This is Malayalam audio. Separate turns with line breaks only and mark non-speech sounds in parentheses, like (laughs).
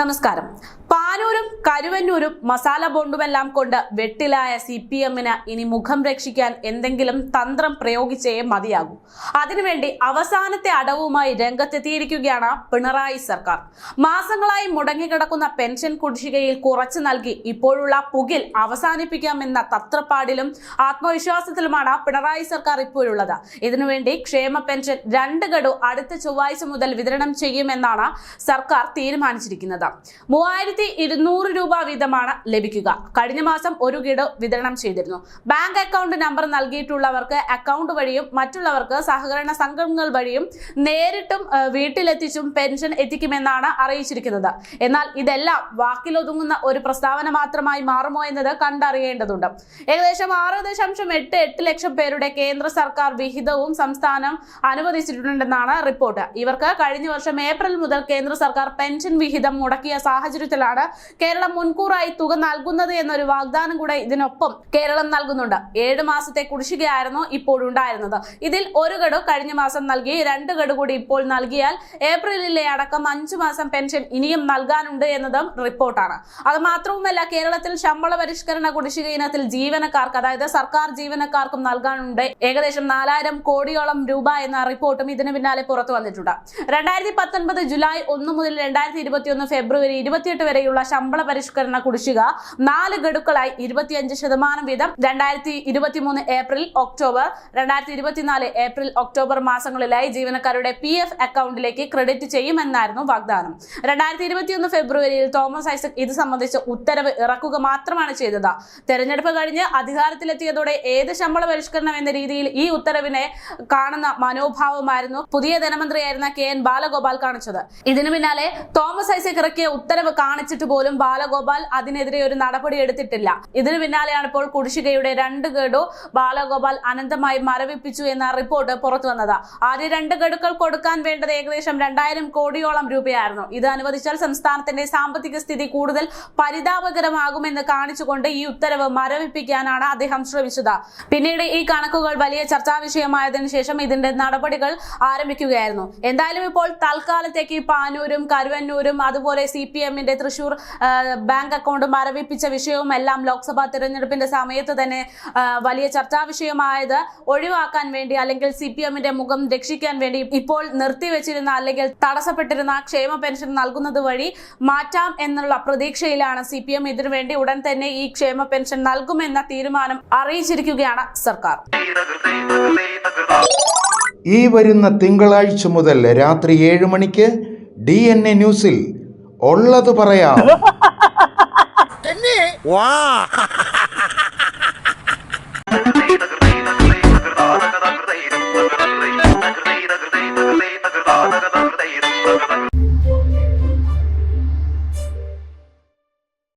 നമസ്കാരം. പാനൂരും കരുവന്നൂരും മസാല ബോണ്ടുമെല്ലാം കൊണ്ട് വെട്ടിലായ സി പി എമ്മിന് ഇനി മുഖം രക്ഷിക്കാൻ എന്തെങ്കിലും തന്ത്രം പ്രയോഗിച്ചേ മതിയാകൂ. അതിനുവേണ്ടി അവസാനത്തെ അടവുമായി രംഗത്തെത്തിയിരിക്കുകയാണ് പിണറായി സർക്കാർ. മാസങ്ങളായി മുടങ്ങിക്കിടക്കുന്ന പെൻഷൻ കുടിശ്ശികയിൽ കുറച്ചു നൽകി ഇപ്പോഴുള്ള പുകിൽ അവസാനിപ്പിക്കാമെന്ന തത്രപ്പാടിലും ആത്മവിശ്വാസത്തിലുമാണ് പിണറായി സർക്കാർ ഇപ്പോഴുള്ളത്. ഇതിനുവേണ്ടി ക്ഷേമ പെൻഷൻ രണ്ട് ഗഡു അടുത്ത ചൊവ്വാഴ്ച മുതൽ വിതരണം ചെയ്യുമെന്നാണ് സർക്കാർ തീരുമാനിച്ചിരിക്കുന്നത്. മൂവായിരത്തി ഇരുന്നൂറ് രൂപ വീതമാണ് ലഭിക്കുക. കഴിഞ്ഞ മാസം ഒരു കിടോ വിതരണം ചെയ്തിരുന്നു. ബാങ്ക് അക്കൗണ്ട് നമ്പർ നൽകിയിട്ടുള്ളവർക്ക് അക്കൗണ്ട് വഴിയും മറ്റുള്ളവർക്ക് സഹകരണ സംഘങ്ങൾ വഴിയും നേരിട്ടും വീട്ടിലെത്തിച്ചും പെൻഷൻ എത്തിക്കുമെന്നാണ് അറിയിച്ചിരിക്കുന്നത്. എന്നാൽ ഇതെല്ലാം വാക്കിലൊതുങ്ങുന്ന ഒരു പ്രസ്താവന മാത്രമായി മാറുമോ എന്നത് കണ്ടറിയേണ്ടതുണ്ട്. ഏകദേശം ആറ് ദശാംശം എട്ട് എട്ട് ലക്ഷം പേരുടെ കേന്ദ്ര സർക്കാർ വിഹിതവും സംസ്ഥാനം അനുവദിച്ചിട്ടുണ്ടെന്നാണ് റിപ്പോർട്ട്. ഇവർക്ക് കഴിഞ്ഞ വർഷം ഏപ്രിൽ മുതൽ കേന്ദ്ര സർക്കാർ പെൻഷൻ വിഹിതം മുടക്കിയ സാഹചര്യത്തിലാണ് കേരളം മുൻകൂറായി തുക നൽകുന്നത് എന്നൊരു വാഗ്ദാനം കൂടെ ഇതിനൊപ്പം കേരളം നൽകുന്നുണ്ട്. ഏഴ് മാസത്തെ കുടിശ്ശികയായിരുന്നു ഇപ്പോഴുണ്ടായിരുന്നത്. ഇതിൽ ഒരു ഗഡു കഴിഞ്ഞ മാസം നൽകി രണ്ട് ഗഡു കൂടി ഇപ്പോൾ നൽകിയാൽ ഏപ്രിലിലെ അടക്കം അഞ്ചു മാസം പെൻഷൻ ഇനിയും നൽകാനുണ്ട് എന്നതും റിപ്പോർട്ടാണ്. അത് മാത്രവുമല്ല കേരളത്തിൽ ശമ്പള പരിഷ്കരണ കുടിശ്ശിക ഇനത്തിൽ ജീവനക്കാർക്ക് അതായത് സർക്കാർ ജീവനക്കാർക്കും നൽകാനുണ്ട് ഏകദേശം നാലായിരം കോടിയോളം രൂപ എന്ന റിപ്പോർട്ടും ഇതിനു പിന്നാലെ പുറത്തു വന്നിട്ടുണ്ട്. രണ്ടായിരത്തി പത്തൊൻപത് ജൂലൈ ഒന്ന് മുതൽ രണ്ടായിരത്തി ഇരുപത്തിയൊന്ന് ഫെബ്രുവരി ഇരുപത്തിയെട്ട് വരെയുള്ള ശമ്പള പരിഷ്കരണ കുടിശ്ശിക നാല് ഗഡുക്കളായി ഇരുപത്തിയഞ്ച് ശതമാനം വീതം രണ്ടായിരത്തി ഇരുപത്തിമൂന്ന് ഏപ്രിൽ ഒക്ടോബർ രണ്ടായിരത്തി ഇരുപത്തിനാല് ഏപ്രിൽ ഒക്ടോബർ മാസങ്ങളിലായി ജീവനക്കാരുടെ പി എഫ് അക്കൗണ്ടിലേക്ക് ക്രെഡിറ്റ് ചെയ്യുമെന്നായിരുന്നു വാഗ്ദാനം. രണ്ടായിരത്തി ഇരുപത്തിയൊന്ന് ഫെബ്രുവരിയിൽ തോമസ് ഐസക് ഇത് സംബന്ധിച്ച് ഉത്തരവ് ഇറക്കുക മാത്രമാണ് ചെയ്തത്. തെരഞ്ഞെടുപ്പ് കഴിഞ്ഞ് അധികാരത്തിലെത്തിയതോടെ ഏത് ശമ്പള പരിഷ്കരണം എന്ന രീതിയിൽ ഈ ഉത്തരവിനെ കാണുന്ന മനോഭാവമായിരുന്നു പുതിയ ധനമന്ത്രിയായിരുന്ന കെ എൻ ബാലഗോപാൽ കാണിച്ചത്. ഇതിനു പിന്നാലെ തോമസ് ഐസക് ഇറക്കിയ ഉത്തരവ് കാണിച്ചിട്ട് പോലും ബാലഗോപാൽ അതിനെതിരെ ഒരു നടപടി എടുത്തിട്ടില്ല. ഇതിനു പിന്നാലെയാണ് ഇപ്പോൾ കുടിശ്ശികയുടെ രണ്ട് ഗഡു ബാലഗോപാൽ അനന്തമായി മരവിപ്പിച്ചു എന്ന റിപ്പോർട്ട് പുറത്തു വന്നത്. ആദ്യ രണ്ട് ഗഡുക്കൾ കൊടുക്കാൻ വേണ്ടത് ഏകദേശം രണ്ടായിരം കോടിയോളം രൂപയായിരുന്നു. ഇത് അനുവദിച്ചാൽ സംസ്ഥാനത്തിന്റെ സാമ്പത്തിക സ്ഥിതി കൂടുതൽ പരിതാപകരമാകുമെന്ന് കാണിച്ചുകൊണ്ട് ഈ ഉത്തരവ് മരവിപ്പിക്കാനാണ് അദ്ദേഹം ശ്രമിച്ചത്. പിന്നീട് ഈ കണക്കുകൾ വലിയ ചർച്ചാ വിഷയമായതിനു ശേഷം ഇതിന്റെ നടപടികൾ ആരംഭിക്കുകയായിരുന്നു. എന്തായാലും ഇപ്പോൾ തൽക്കാലത്തേക്ക് പാനൂരും കരുവന്നൂരും അതുപോലെ സി പി എമ്മിന്റെ തൃശൂർ ബാങ്ക് അക്കൗണ്ട് മരവിപ്പിച്ച വിഷയവും എല്ലാം ലോക്സഭാ തെരഞ്ഞെടുപ്പിന്റെ സമയത്ത് തന്നെ വലിയ ചർച്ചാ വിഷയമായത് ഒഴിവാക്കാൻ വേണ്ടി അല്ലെങ്കിൽ സി പി എമ്മിന്റെ മുഖം രക്ഷിക്കാൻ വേണ്ടി ഇപ്പോൾ നിർത്തിവെച്ചിരുന്ന അല്ലെങ്കിൽ തടസ്സപ്പെട്ടിരുന്ന ക്ഷേമ പെൻഷൻ നൽകുന്നത് വഴി മാറ്റാം എന്നുള്ള പ്രതീക്ഷയിലാണ് സി പി എം ഇതിനുവേണ്ടി ഉടൻ തന്നെ ഈ ക്ഷേമ പെൻഷൻ നൽകുമെന്ന തീരുമാനം അറിയിച്ചിരിക്കുകയാണ് സർക്കാർ.
ഈ വരുന്ന തിങ്കളാഴ്ച മുതൽ രാത്രി ഏഴ് മണിക്ക് ഡി എൻ എ ന്യൂസിൽ ഉള്ളത് പറയാം. (laughs)
വാ.